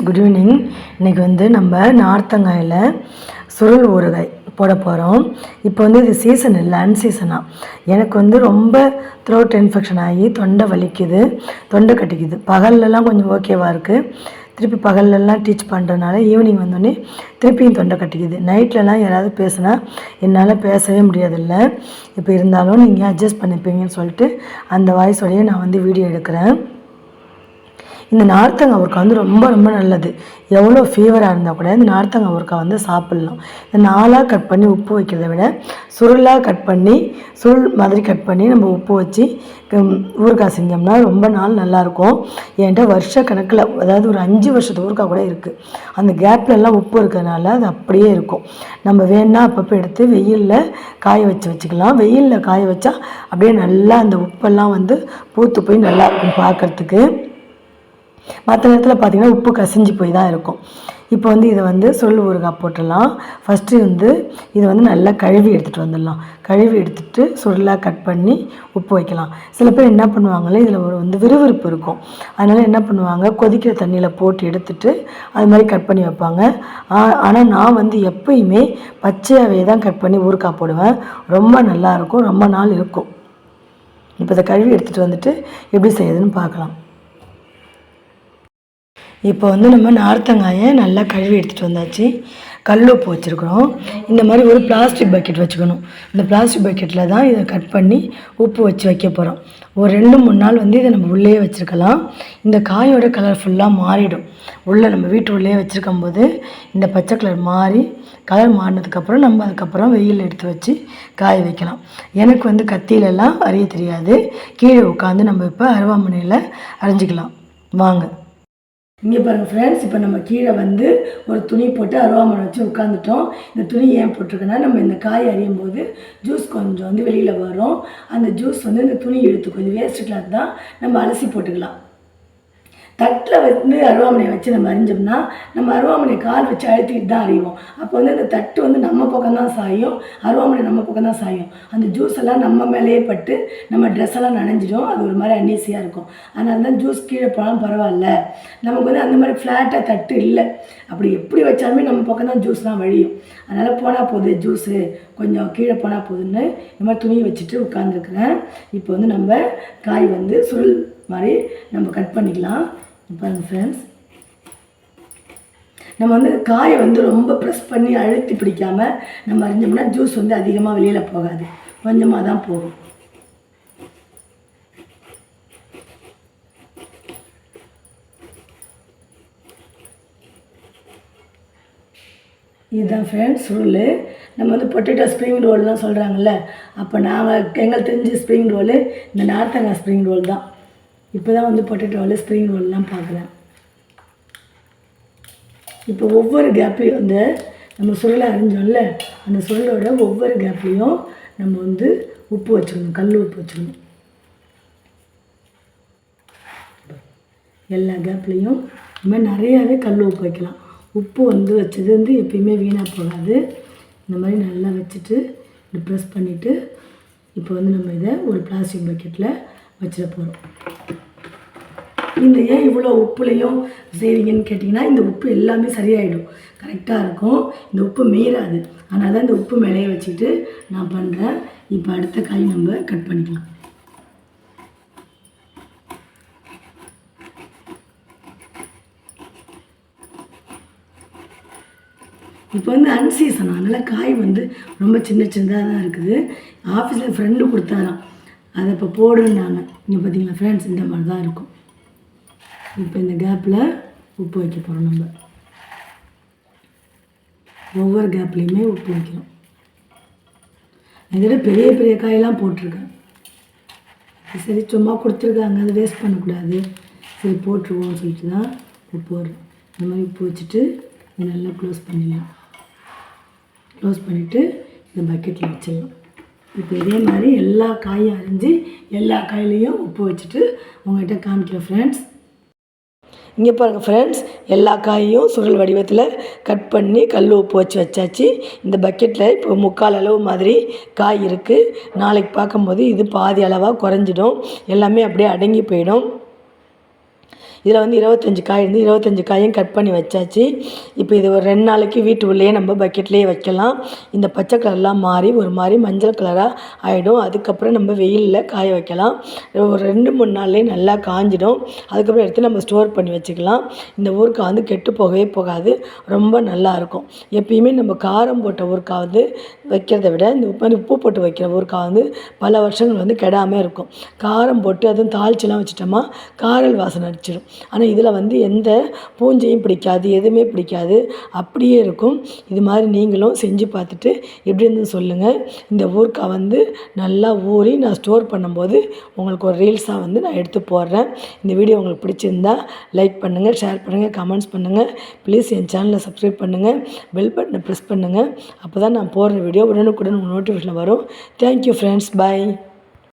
Good evening இன்றைக்கி வந்து நம்ம நார்த்தங்காயில் சுருள் ஊறுகாய் போட போகிறோம் இப்போ வந்து இது சீசன் இல்லை அன்சீசனாக எனக்கு வந்து ரொம்ப த்ரோட் இன்ஃபெக்ஷன் ஆகி தொண்டை வலிக்குது தொண்டை கட்டிக்குது. பகல்லலாம் கொஞ்சம் ஓகேவாக இருக்குது திருப்பி பகல்லலாம் டீச் பண்ணுறதுனால ஈவினிங் வந்தோடனே திருப்பியும் தொண்டை கட்டிக்குது. நைட்லலாம் யாராவது பேசுனா என்னால் பேசவே முடியாதில்ல. இப்போ இருந்தாலும் நீங்கள் அட்ஜஸ்ட் பண்ணிப்பீங்கன்னு சொல்லிட்டு அந்த வாய்ஸோடையே நான் வந்து வீடியோ எடுக்கிறேன். இந்த நார்த்தங்காய் ஊறுக்காய் வந்து ரொம்ப ரொம்ப நல்லது. எவ்வளோ ஃபீவராக இருந்தால் கூட இந்த நார்த்தங்காய் ஊறுக்காய் வந்து சாப்பிட்லாம். இந்த நாலாக கட் பண்ணி உப்பு வைக்கிறத விட சுருளாக கட் பண்ணி சுருள் மாதிரி கட் பண்ணி நம்ம உப்பு வச்சு ஊறுக்காய் ஊறுகாய் செஞ்சோம்னா ரொம்ப நாள் நல்லாயிருக்கும் என்கிட்ட வருஷ கணக்கில் அதாவது ஒரு அஞ்சு வருஷத்து ஊறுக்காய் கூட இருக்குது அந்த கேப்லெல்லாம் உப்பு இருக்கிறதுனால அது அப்படியே இருக்கும். நம்ம வேணால் அப்பப்போ எடுத்து வெயிலில் காய வச்சு வச்சுக்கலாம். வெயிலில் காய வச்சா அப்படியே நல்லா அந்த உப்பெல்லாம் வந்து பூத்து போய் நல்லா இருக்கும் பார்க்கறதுக்கு. மற்ற நேரத்தில் பார்த்தீங்கன்னா உப்பு கசிஞ்சு போய் தான் இருக்கும். இப்போ வந்து இதை வந்து சொல் ஊறுகாய் போட்டுடலாம். ஃபஸ்ட்டு வந்து இதை வந்து நல்லா கழுவி எடுத்துகிட்டு வந்துடலாம். கழுவி எடுத்துகிட்டு சுருளாக கட் பண்ணி உப்பு வைக்கலாம். சில பேர் என்ன பண்ணுவாங்களே இதில் ஒரு வந்து விறுவிறுப்பு இருக்கும். அதனால் என்ன பண்ணுவாங்க கொதிக்கிற தண்ணியில் போட்டு எடுத்துட்டு அது மாதிரி கட் பண்ணி வைப்பாங்க. ஆனால் நான் வந்து எப்பயுமே பச்சையாகவே தான் கட் பண்ணி ஊறுகாய் போடுவேன். ரொம்ப நல்லா இருக்கும். ரொம்ப நாள் இருக்கும். இப்போ இதை கழுவி எடுத்துகிட்டு வந்துட்டு எப்படி செய்யுதுன்னு பார்க்கலாம். இப்போ வந்து நம்ம நார்த்தங்காயை நல்லா கழுவி எடுத்துகிட்டு வந்தாச்சு. கல் உப்பு வச்சுருக்குறோம். இந்த மாதிரி ஒரு பிளாஸ்டிக் பக்கெட் வச்சுக்கணும். இந்த பிளாஸ்டிக் பக்கெட்டில் தான் இதை கட் பண்ணி உப்பு வச்சு வைக்க போகிறோம் ஒரு ரெண்டு மூணு நாள் வந்து இதை நம்ம உள்ளே வச்சுருக்கலாம். இந்த காயோட கலர் ஃபுல்லாக மாறிடும். உள்ளே நம்ம வீட்டு உள்ளே வச்சுருக்கும் போது இந்த பச்சை கலர் மாறி கலர் மாறினதுக்கப்புறம் நம்ம அதுக்கப்புறம் வெயில் எடுத்து வச்சு காய வைக்கலாம். எனக்கு வந்து கத்தியிலலாம் அறிய தெரியாது. கீழே உட்காந்து நம்ம இப்போ அருவாமனையில் அரைஞ்சிக்கலாம். வாங்க. இங்கே பாருங்கள் ஃப்ரெண்ட்ஸ் இப்போ நம்ம கீழே வந்து ஒரு துணி போட்டு அருவாமரம் வச்சு உட்காந்துட்டோம் இந்த துணி ஏன் போட்டிருக்கோன்னா நம்ம இந்த காய் அறியும் போது ஜூஸ் கொஞ்சம் வந்து வெளியில் வரும். அந்த ஜூஸ் வந்து இந்த துணி எடுத்து கொஞ்சம் வேஸ்ட் கிளாத் தான் நம்ம அலசி போட்டுக்கலாம். தட்டில் வந்து அருவாமனையை வச்சு நம்ம அறிஞ்சோம்னா நம்ம அருவாமனை கால் வச்சு அழுத்திட்டு தான் அறிவோம் அப்போ வந்து அந்த தட்டு வந்து நம்ம பக்கம் தான் சாயும் அருவாமனை நம்ம பக்கம் தான் சாயும். அந்த ஜூஸ் எல்லாம் நம்ம மேலேயே பட்டு நம்ம ட்ரெஸ் எல்லாம் நனைஞ்சிடும். அது ஒரு மாதிரி அன்னீசியாக இருக்கும். அதனால தான் ஜூஸ் கீழே போனாலும் பரவாயில்ல. நமக்கு வந்து அந்த மாதிரி ஃப்ளாட்டாக தட்டு இல்லை. அப்படி எப்படி வச்சாலுமே நம்ம பக்கம் தான் ஜூஸ் தான் வழியும். அதனால் போனால் போகுது ஜூஸு கொஞ்சம் கீழே போனால் போகுதுன்னு இந்த மாதிரி துணியை வச்சுட்டு உட்காந்துருக்குறேன் இப்போ வந்து நம்ம காய் வந்து சுருள் மாதிரி நம்ம கட் பண்ணிக்கலாம். பாருங்கள் ஃப்ரெண்ட்ஸ் நம்ம வந்து காயை வந்து ரொம்ப ப்ரெஸ் பண்ணி அழுத்தி பிடிக்காம நம்ம அறிஞ்சோம்னா ஜூஸ் வந்து அதிகமாக வெளியில் போகாது. கொஞ்சமாக தான் போகும். இதுதான் ஃப்ரெண்ட்ஸ் சுருள் நம்ம வந்து பொட்டேட்டோ ஸ்ப்ரிங் ரோல்லாம் சொல்கிறாங்கல்ல அப்போ நாங்கள் எங்களுக்கு தெரிஞ்ச ஸ்ப்ரிங் ரோலு இந்த நார்த்தங்காய் ஸ்ப்ரிங் ரோல் தான். இப்போ தான் வந்து பொட்டேட்டோவில் ஸ்ப்ரிங் ரோல்லாம் பார்க்குறேன். இப்போ ஒவ்வொரு கேப்லேயும் வந்து நம்ம சுருளை அறிஞ்சோம்ல அந்த சுருளோட ஒவ்வொரு கேப்லேயும் நம்ம வந்து உப்பு வச்சுக்கணும் கல் உப்பு வச்சுக்கணும். எல்லா கேப்லேயும் இந்த மாதிரி நிறையாவே கல் உப்பு வைக்கலாம். உப்பு வந்து வச்சது வந்து எப்பயுமே வீணாக போகாது. இந்த மாதிரி நல்லா வச்சுட்டு இப்படி ப்ரெஸ் பண்ணிவிட்டு இப்போ வந்து நம்ம இதை ஒரு பிளாஸ்டிக் பக்கெட்டில் வச்சிட போகிறோம் இந்த ஏன் இவ்வளோ உப்புலையும் செய்வீங்கன்னு கேட்டிங்கன்னா இந்த உப்பு எல்லாமே சரியாயிடும். கரெக்டாக இருக்கும். இந்த உப்பு மீறாது அதனால தான் இந்த உப்பு மேலேயே வச்சுட்டு நான் பண்ணுறேன் இப்போ அடுத்த காய் நம்ம கட் பண்ணிக்கலாம். இப்போ வந்து அன்சீசன் அதனால் காய் வந்து ரொம்ப சின்ன சின்னதாக தான் இருக்குது. ஆஃபீஸில் ஃப்ரெண்டு கொடுத்தாராம். அதை இப்போ போடுன்னாங்க. இங்கே பார்த்தீங்களா ஃப்ரெண்ட்ஸ் இந்த மாதிரி தான் இருக்கும். இப்போ இந்த கேப்பில் உப்பு வைக்க போகிறோம் நம்ம ஒவ்வொரு கேப்லேயுமே உப்பு வைக்கிறோம் இதில் பெரிய பெரிய காயெல்லாம் போட்டிருக்கேன் சரி சும்மா கொடுத்துருக்காங்க அதை வேஸ்ட் பண்ணக்கூடாது சரி போட்டுருவோம்னு சொல்லிட்டு தான் உப்பு வரும் இந்த மாதிரி உப்பு வச்சுட்டு நல்லா க்ளோஸ் பண்ணிடலாம். க்ளோஸ் பண்ணிவிட்டு இந்த பக்கெட்டில் வச்சிடலாம். இப்போ இதே மாதிரி எல்லா காயும் அரிஞ்சு எல்லா காயிலையும் உப்பு வச்சுட்டு உங்கள்கிட்ட காமிக்கிறேன் ஃப்ரெண்ட்ஸ் இங்கே பாருங்கள் ஃப்ரெண்ட்ஸ் எல்லா காயும் சுருள் வடிவத்தில் கட் பண்ணி கல் உப்பு வச்சு வச்சாச்சு. இந்த பக்கெட்டில் இப்போ முக்கால் அளவு மாதிரி காய் இருக்குது நாளைக்கு பார்க்கும்போது இது பாதி அளவாக குறைஞ்சிடும். எல்லாமே அப்படியே அடங்கி போயிடும். இதில் வந்து இருபத்தஞ்சி காய் இருந்து இருபத்தஞ்சி காயும் கட் பண்ணி வச்சாச்சு. இப்போ இது ஒரு ரெண்டு நாளைக்கு வீட்டுக்குள்ளேயே நம்ம பக்கெட்லேயே வைக்கலாம். இந்த பச்சை கலர்லாம் மாறி ஒரு மாதிரி மஞ்சள் கலராக ஆகிடும் அதுக்கப்புறம் நம்ம வெயிலில் காய வைக்கலாம். ஒரு ரெண்டு மூணு நாள்லேயே நல்லா காஞ்சிடும். அதுக்கப்புறம் எடுத்து நம்ம ஸ்டோர் பண்ணி வச்சுக்கலாம். இந்த ஊறுக்காய் வந்து கெட்டு போகவே போகாது. ரொம்ப நல்லாயிருக்கும் எப்பயுமே நம்ம காரம் போட்ட ஊறுக்காய் வந்து வைக்கிறத விட இந்த உப்பு உப்பு போட்டு வைக்கிற ஊறுகாய் வந்து பல வருஷங்கள் வந்து கெடாமல் இருக்கும். காரம் போட்டு அதுவும் தாளிச்செல்லாம் வச்சுட்டோமா காரல் வாசனை அடிச்சிடும். ஆனால் இதில் வந்து எந்த பூஞ்சையும் பிடிக்காது எதுவுமே பிடிக்காது. அப்படியே இருக்கும். இது மாதிரி நீங்களும் செஞ்சு பார்த்துட்டு எப்படி இருந்துன்னு சொல்லுங்கள் இந்த ஊர்க்கா வந்து நல்லா ஊறி நான் ஸ்டோர் பண்ணும்போது உங்களுக்கு ஒரு ரீல்ஸாக வந்து நான் எடுத்து போடுறேன். இந்த வீடியோ உங்களுக்கு பிடிச்சிருந்தா லைக் பண்ணுங்கள் ஷேர் பண்ணுங்கள் கமெண்ட்ஸ் பண்ணுங்கள் ப்ளீஸ் என் சேனலை சப்ஸ்கிரைப் பண்ணுங்கள் பெல் பட்டனை ப்ரெஸ் பண்ணுங்கள் அப்போ தான் நான் போடுற வீடியோ உடனுக்குடன் உங்கள் நோட்டிஃபிகேஷன் வரும். Thank you friends. பாய்.